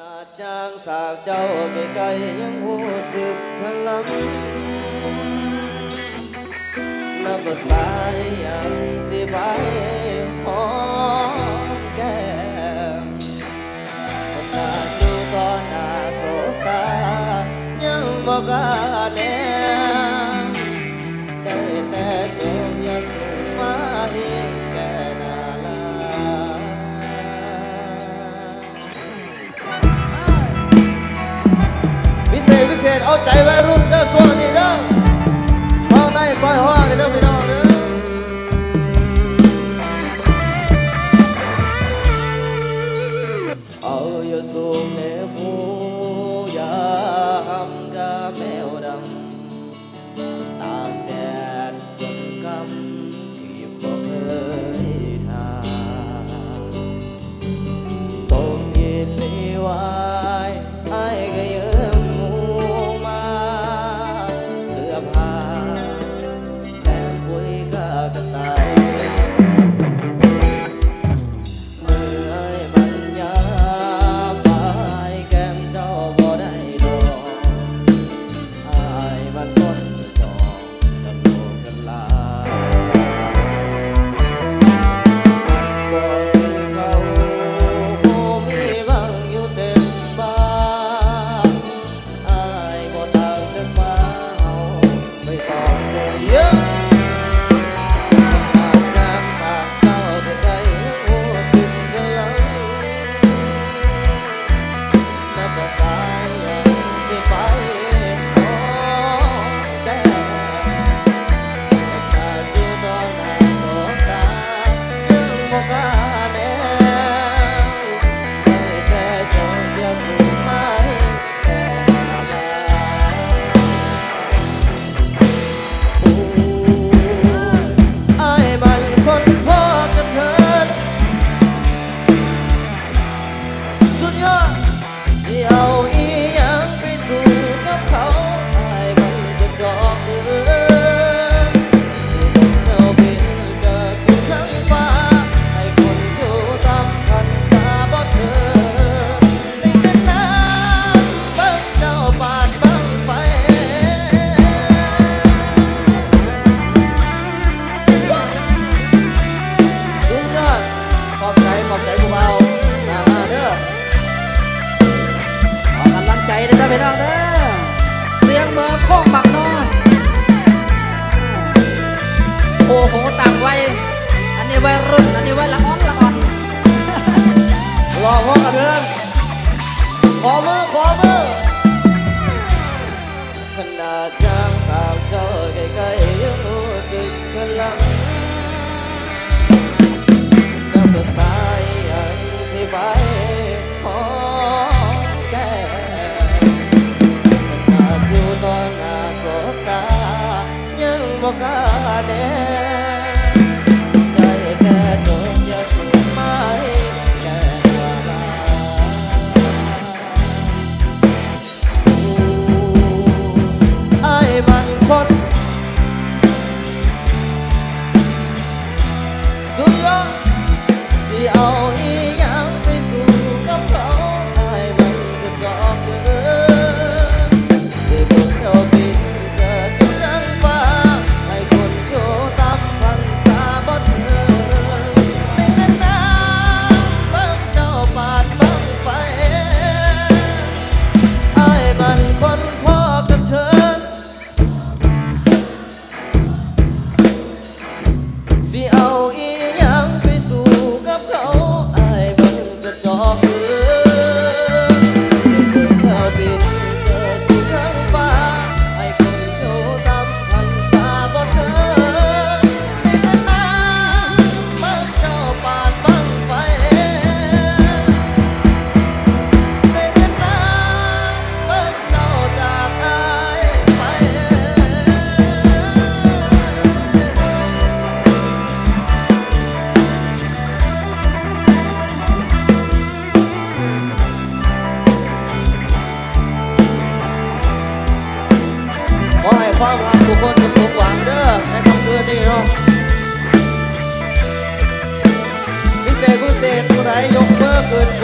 นาจางสากเจ้าไกลๆยังหูสึกพลังนับสายยังสิไปหอมแก้มตาดูก็น่าโศกตายังบอกกัน เอาใจไว้รุ่นเด้อส่วนนี้เด้อเอาในซอยห้องเด้อพี่น้องเด้อเอาอย่าสูงเนผู้ พี่องเด้อเสียงเบอร์โคกปักนอนโอ้โหต่างไว้ อันนี้ไว้รุ่น อันนี้ไว้ละอ้อนละอ่อนรอพ่อกันเด้อขอมือขอมือขนาดจางสาวเจ้าใกล้ๆยังรู้สึกพลังน้ำตาสายอันที่ไป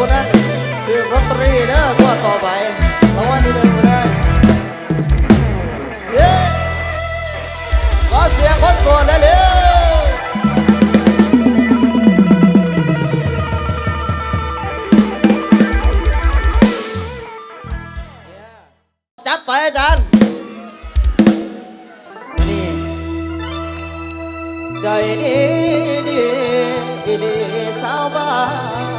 คนนั้นถือลอตตรีนะก็ต่อไปเรางว่านี่เดิมงคนนั้เย้ขอเสียงคนโกรนได้เลยจัดไปอาจารย์นี่ใจดีดีดีสาวบ้าน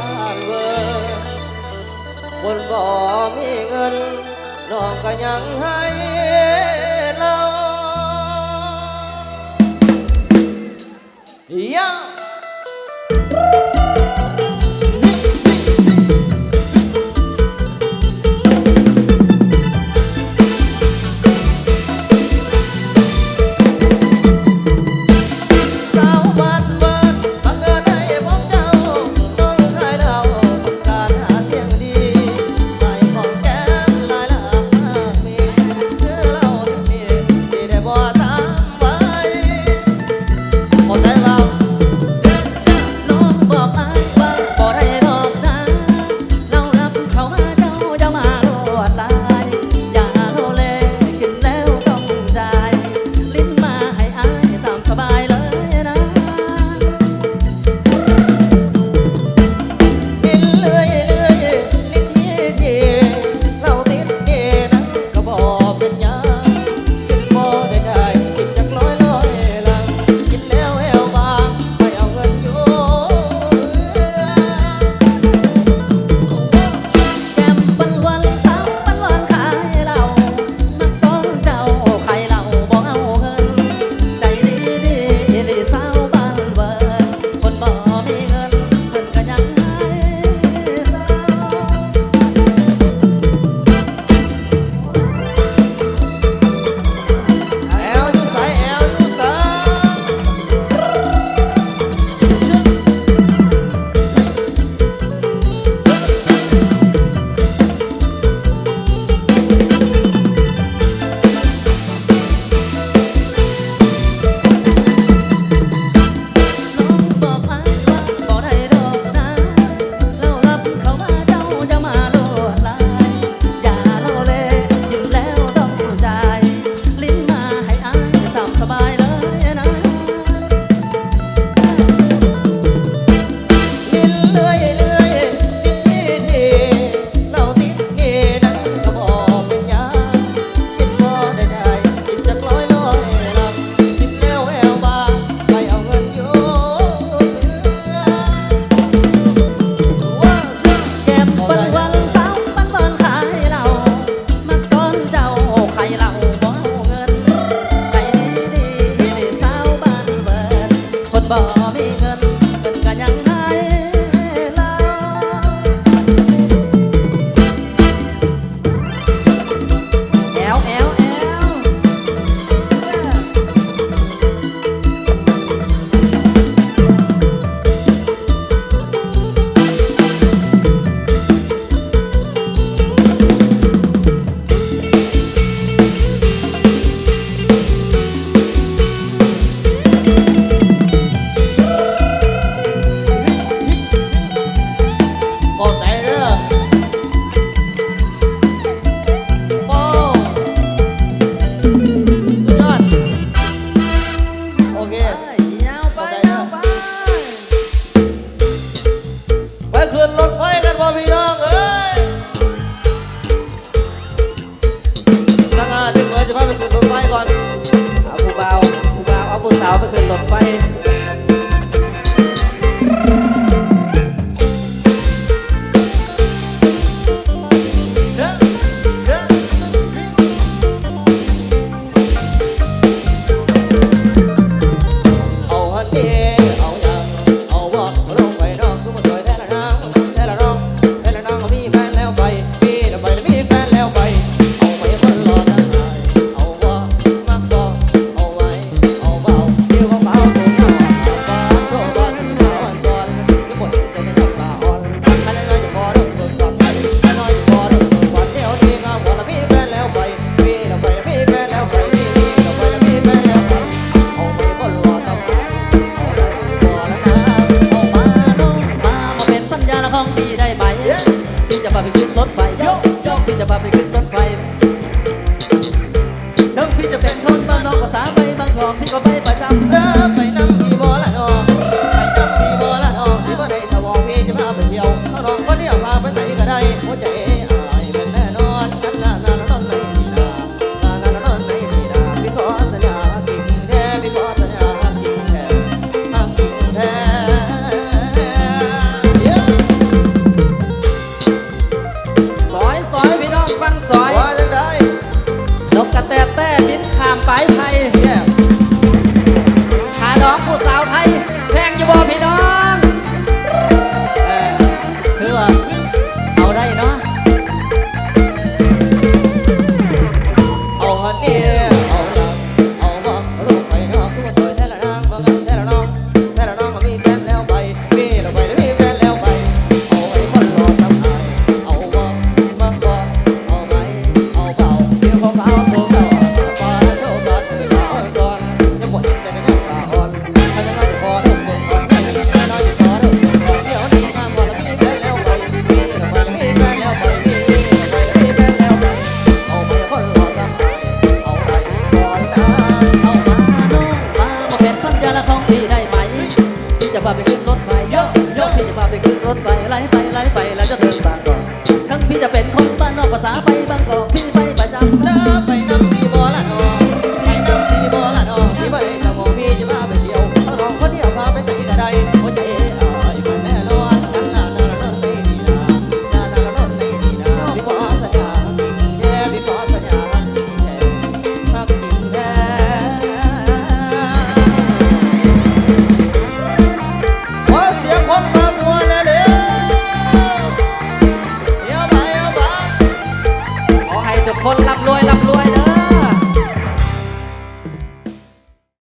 คนบ่มีเงิน น้องก็ยังให้เราย ก่อน เอาผู้บ่าวผู้บ่าวเอาผู้สาวไปขึ้นรถไฟ